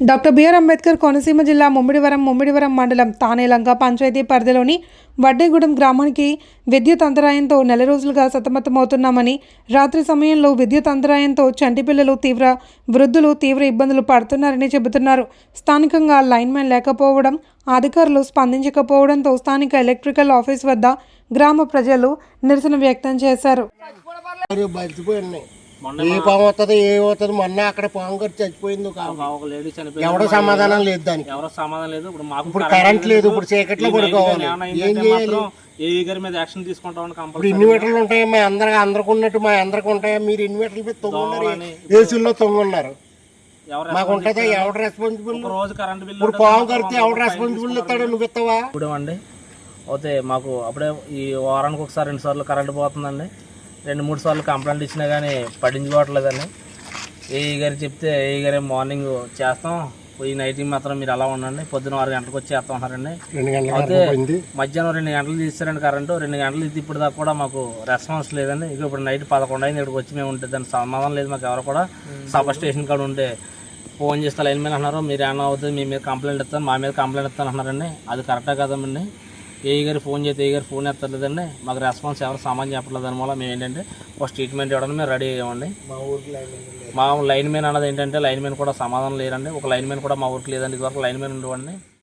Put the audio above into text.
Doctor BR Ambedkar Konaseema జిల్లా ముమ్మిడివరం ముమ్మిడివరం మండలం తానేలంక పంచాయతీ పరిధిలోని వడ్డేగూడెం గ్రామానికి విద్యుత్ అంతరాయంతో నెల రోజులుగా సతమతమవుతున్నామని రాత్రి సమయంలో విద్యుత్ అంతరాయంతో చంటి పిల్లలు తీవ్ర వృద్ధులు తీవ్ర ఇబ్బందులు పడుతున్నారని చెబుతున్నారు. స్థానికంగా లైన్మెన్ లేకపోవడం అధికారులు స్పందించకపోవడంతో స్థానిక ఎలక్ట్రికల్ ఆఫీస్ వద్ద గ్రామ ప్రజలు నిరసన వ్యక్తం చేశారు. ఏ పాము వస్తుంది ఏ అవుతుంది మొన్న అక్కడ పాము గారు చచ్చిపోయింది ఒక లేడీ చనిపోయింది. ఎవడో సమాధానం లేదు దానికి. ఎవరో సమాధానం లేదు. ఇప్పుడు మాకు ఇప్పుడు కరెంట్ లేదు ఇప్పుడు చీకట్లో పడుకోవాలి. ఏం చేయాలి? ఏ గారి మీద యాక్షన్ తీసుకుంటామని కంపల్సరీ ఇన్వర్టర్లు ఉంటాయి? మా అందరికి అందరికి ఉన్నట్టు మా అందరికి ఉంటాయా? మీరు ఇన్వర్టర్ల మీద తొంగున్నారు. ఏసీల్లో తొంగున్నారు. ఎవరు మాకు ఉంటుందా? ఎవడు రెస్పాన్సిబుల్ రోజు కరెంట్ బిల్లు ఇప్పుడు పాము కడితే ఎవడు రెస్పాన్సిబుల్ ఇస్తాడు నువ్వు ఇస్తావా ఇప్పుడు అండి అయితే మాకు అప్పుడే ఈ వారానికి ఒకసారి రెండు సార్లు కరెంట్ పోతుందండి. రెండు మూడు సార్లు కంప్లైంట్ ఇచ్చినా కానీ పడించుకోవట్లేదండి ఏ గారు చెప్తే ఏ గారే మార్నింగ్ చేస్తాం. ఈ నైట్ మాత్రం మీరు అలా ఉండండి. పొద్దున ఆరు గంటలకు వచ్చి చేస్తాం అన్నారండి రెండు గంటల అయితే మధ్యాహ్నం రెండు గంటలు తీస్తారండి కరెంటు. రెండు గంటలు తీసి ఇప్పుడు దాకా కూడా మాకు రెస్పాన్స్ లేదండి. ఇక ఇప్పుడు నైట్ పదకొండు అయింది. ఇక్కడికి వచ్చి మేము ఉంటే దానికి సమాధానం లేదు మాకు ఎవరు కూడా. సబ్ స్టేషన్ కాడ ఉంటే ఫోన్ చేస్తే లైన్ మీద అన్నారు మీరు ఏమన్నా అవుతుంది మీ మీద కంప్లైంట్ ఇస్తాను మా మీద కంప్లైంట్ ఇస్తాను అన్నారండి అది కరెక్టే కదండి. ఏ గారు ఫోన్ చేస్తే ఏ గారు ఫోన్ ఎత్తలేదండి మాకు రెస్పాన్స్ ఎవరు సామాన్ చెప్పలేదు దానివల్ల మేము ఏంటంటే ఒక ట్రీట్మెంట్ ఇవ్వడానికి మేము రెడీ అయ్యామండి. మా ఊరికి. మా లైన్ మ్యాన్ అన్నది ఏంటంటే లైన్ మ్యాన్ కూడా సమాధానం లేరండి. ఒక లైన్ మ్యాన్ కూడా మా ఊరికి లేదండి. ఇదివరకు లైన్ మ్యాన్ ఉండేవాడిని.